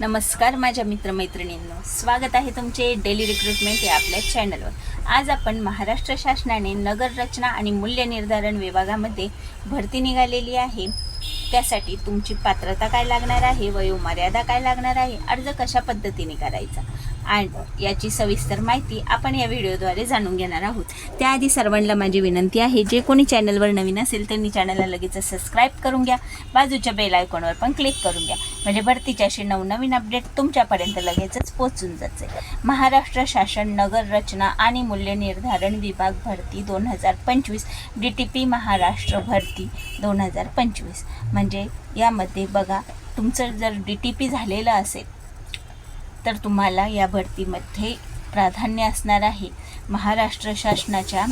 नमस्कार माझ्या मित्रमैत्रिणींनो. स्वागत आहे तुमचे डेली रिक्रुटमेंट या आपल्या चॅनलवर आज आपण महाराष्ट्र शासनाने नगर रचना आणि मूल्य निर्धारण विभागामध्ये भरती निघालेली आहे. त्यासाठी तुमची पात्रता काय लागणार आहे वयोमर्यादा काय लागणार आहे अर्ज कशा पद्धतीने करायचा? याची सविस्तर माहिती आपण या व्हिडिओद्वारे जाणून घेणार आहोत. त्याआधी सर्वांना माझी विनंती आहे जे कोणी चॅनलवर नवीन असेल त्यांनी चॅनलला लगेच सबस्क्राईब करून घ्या बाजूच्या बेल आयकॉनवर पण क्लिक करून घ्या. म्हणजे भरतीच्या असे नवनवीन अपडेट तुमच्यापर्यंत लगेचच पोहोचून जाते. महाराष्ट्र शासन नगर रचना आणि मूल्य निर्धारण विभाग भरती दोन हजार पंचवीस डी टी पी महाराष्ट्र भरती दोन हजार पंचवीस. म्हणजे यामध्ये बघा तुमचं जर डी टी पी झालेलं असेल तर तुम्हाला या भरतीमध्ये प्राधान्य असणार आहे. महाराष्ट्र शासनाच्या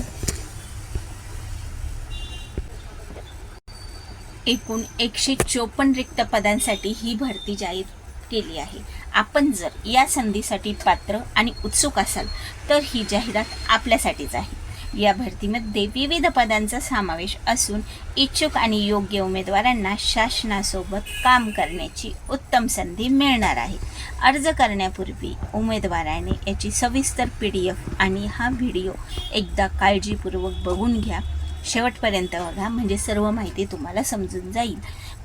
एकूण एकशे चोपन्न रिक्त पदांसाठी ही भरती जाहीर केली आहे. आपण जर या संधीसाठी पात्र आणि उत्सुक असाल तर ही जाहिरात आपल्यासाठीच आहे. या भरतीमध्ये विविध पदांचा समावेश असून इच्छुक आणि योग्य उमेदवारांना शासनासोबत काम करण्याची उत्तम संधी मिळणार आहे. अर्ज करण्यापूर्वी उमेदवाराने याची सविस्तर पी डी एफ आणि हा व्हिडिओ एकदा काळजीपूर्वक बघून घ्या. शेवटपर्यंत बघा. म्हणजे सर्व माहिती तुम्हाला समजून जाईल.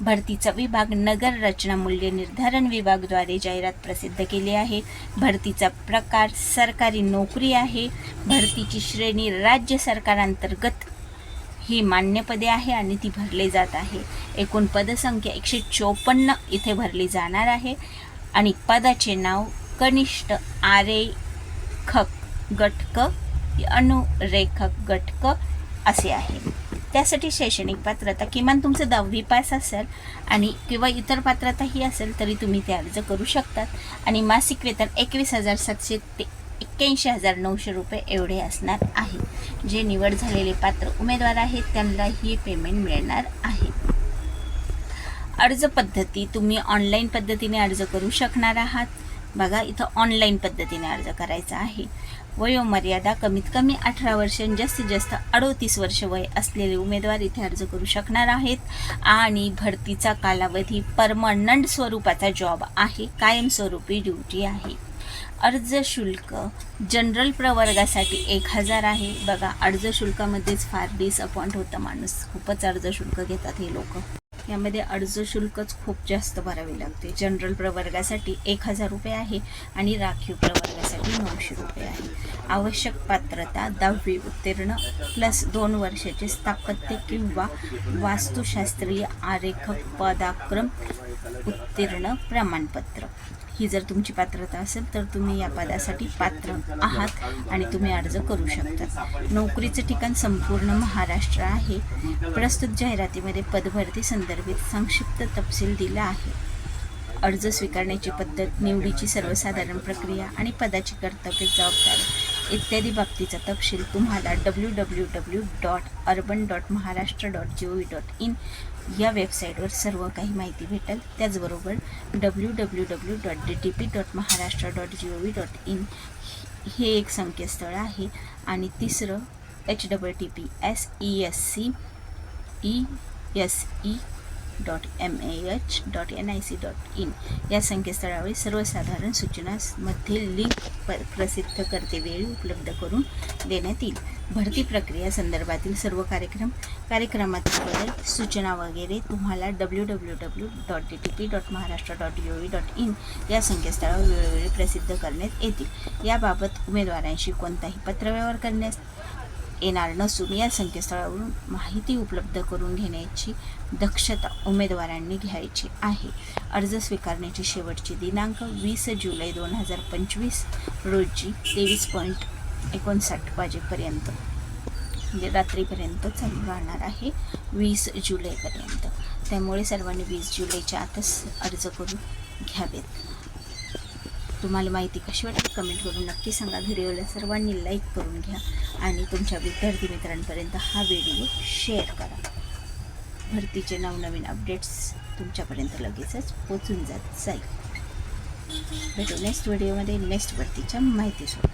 भरतीचा विभाग नगर रचना मूल्य निर्धारण विभागद्वारे जाहिरात प्रसिद्ध केली आहे. भरतीचा प्रकार सरकारी नोकरी आहे. भरतीची श्रेणी राज्य सरकारांतर्गत ही मान्य पदे आहे आणि ती भरली जात आहे. एकूण पदसंख्या एकशे चोपन्न इथे भरली जाणार आहे. आणि पदाचे नाव कनिष्ठ आरेखक गटक अनुरेखक गटक असे आहे. त्यासाठी शैक्षणिक पात्रता किमान तुमचं दहावी पास असेल आणि किंवा इतर पात्रताही असेल तरी तुम्ही ते अर्ज करू शकतात. आणि मासिक वेतन एकवीस हजार सातशे ते एक्क्याऐंशी हजार नऊशे रुपये एवढे असणार आहे. जे निवड झालेले पात्र उमेदवार आहेत त्यांना ही पेमेंट मिळणार आहे. अर्ज पद्धती तुम्ही ऑनलाईन पद्धतीने अर्ज करू शकणार आहात. बघा इथं ऑनलाईन पद्धतीने अर्ज करायचा आहे. वयोमर्यादा कमीत कमी अठरा वर्ष जास्तीत जास्त अडोतीस वर्ष वय असलेले उमेदवार इथे अर्ज करू शकणार आहेत. आणि भरतीचा कालावधी परमनंट स्वरूपाचा जॉब आहे कायमस्वरूपी ड्युटी आहे. अर्ज शुल्क जनरल प्रवर्गासाठी एक हजार आहे. बघा अर्ज शुल्कामध्येच फार डिसअपॉइंट होतं माणूस. खूपच अर्ज शुल्क घेतात हे लोक. यामध्ये अर्ज शुल्कच खूप जास्त भरावे लागते. जनरल प्रवर्गासाठी एक हजार रुपये आहे आणि राखीव प्रवर्गासाठी नऊशे रुपये आहे. आवश्यक पात्रता दहावी उत्तीर्ण प्लस दोन वर्षाचे स्थापत्य किंवा वास्तुशास्त्रीय आरेखक पदाक्रम उत्तीर्ण प्रमाणपत्र. ही जर तुमची पात्रता असेल तर तुम्ही या पदासाठी पात्र आहात आणि तुम्ही अर्ज करू शकता. नोकरीचं ठिकाण संपूर्ण महाराष्ट्र आहे. प्रस्तुत जाहिरातीमध्ये पदभरती संदर्भ संदर्भित संक्षिप्त तपशील दिला आहे. अर्ज स्वीकारण्याची पद्धत निवडीची सर्वसाधारण प्रक्रिया आणि पदाची कर्तव्य जबाबदारी इत्यादी बाबतीचा तपशील तुम्हाला W W W dot urban dot Maharashtra dot G O V dot in या वेबसाईटवर सर्व काही माहिती भेटेल. त्याचबरोबर W W W dot D T P dot Maharashtra dot G O V dot in हे एक संकेतस्थळ आहे. आणि तिसरं H double T P S E S C E S E dot M A H dot N I C dot in या संकेतस्थळावर सर्वसाधारण सूचनांमध्ये लिंक प प्रसिद्ध करते वेळी उपलब्ध करून देण्यात येईल. भरती प्रक्रिया संदर्भातील सर्व कार्यक्रम कार्यक्रमातील बदल सूचना वगैरे तुम्हाला W W W dot D T P dot Maharashtra dot U V dot in या संकेतस्थळावर वेळोवेळी प्रसिद्ध करण्यात येतील. याबाबत उमेदवारांशी कोणताही पत्रव्यवहार करण्यास येणार नसून या संकेतस्थळावरून माहिती उपलब्ध करून घेण्याची दक्षता उमेदवारांनी घ्यायची आहे. अर्ज स्वीकारण्याची शेवटची दिनांक वीस जुलै दोन हजार पंचवीस रोजी तेवीस पॉईंट एकोणसाठ वाजेपर्यंत म्हणजे रात्रीपर्यंत चालू राहणार आहे वीस जुलैपर्यंत. त्यामुळे सर्वांनी वीस जुलैच्या आतच अर्ज करून घ्यावेत. तुम्हाला माहिती कशी वाटली कमेंट करून नक्की सांगा. व्हिडिओला सर्वांनी लाईक करून घ्या आणि तुमच्या विद्यार्थी मित्रांपर्यंत हा व्हिडिओ शेअर करा. भरतीचे नवनवीन अपडेट्स तुमच्यापर्यंत लगेचच पोचून जात जाईल भेटू नेक्स्ट व्हिडिओमध्ये नेक्स्ट भरतीच्या माहितीसोबत.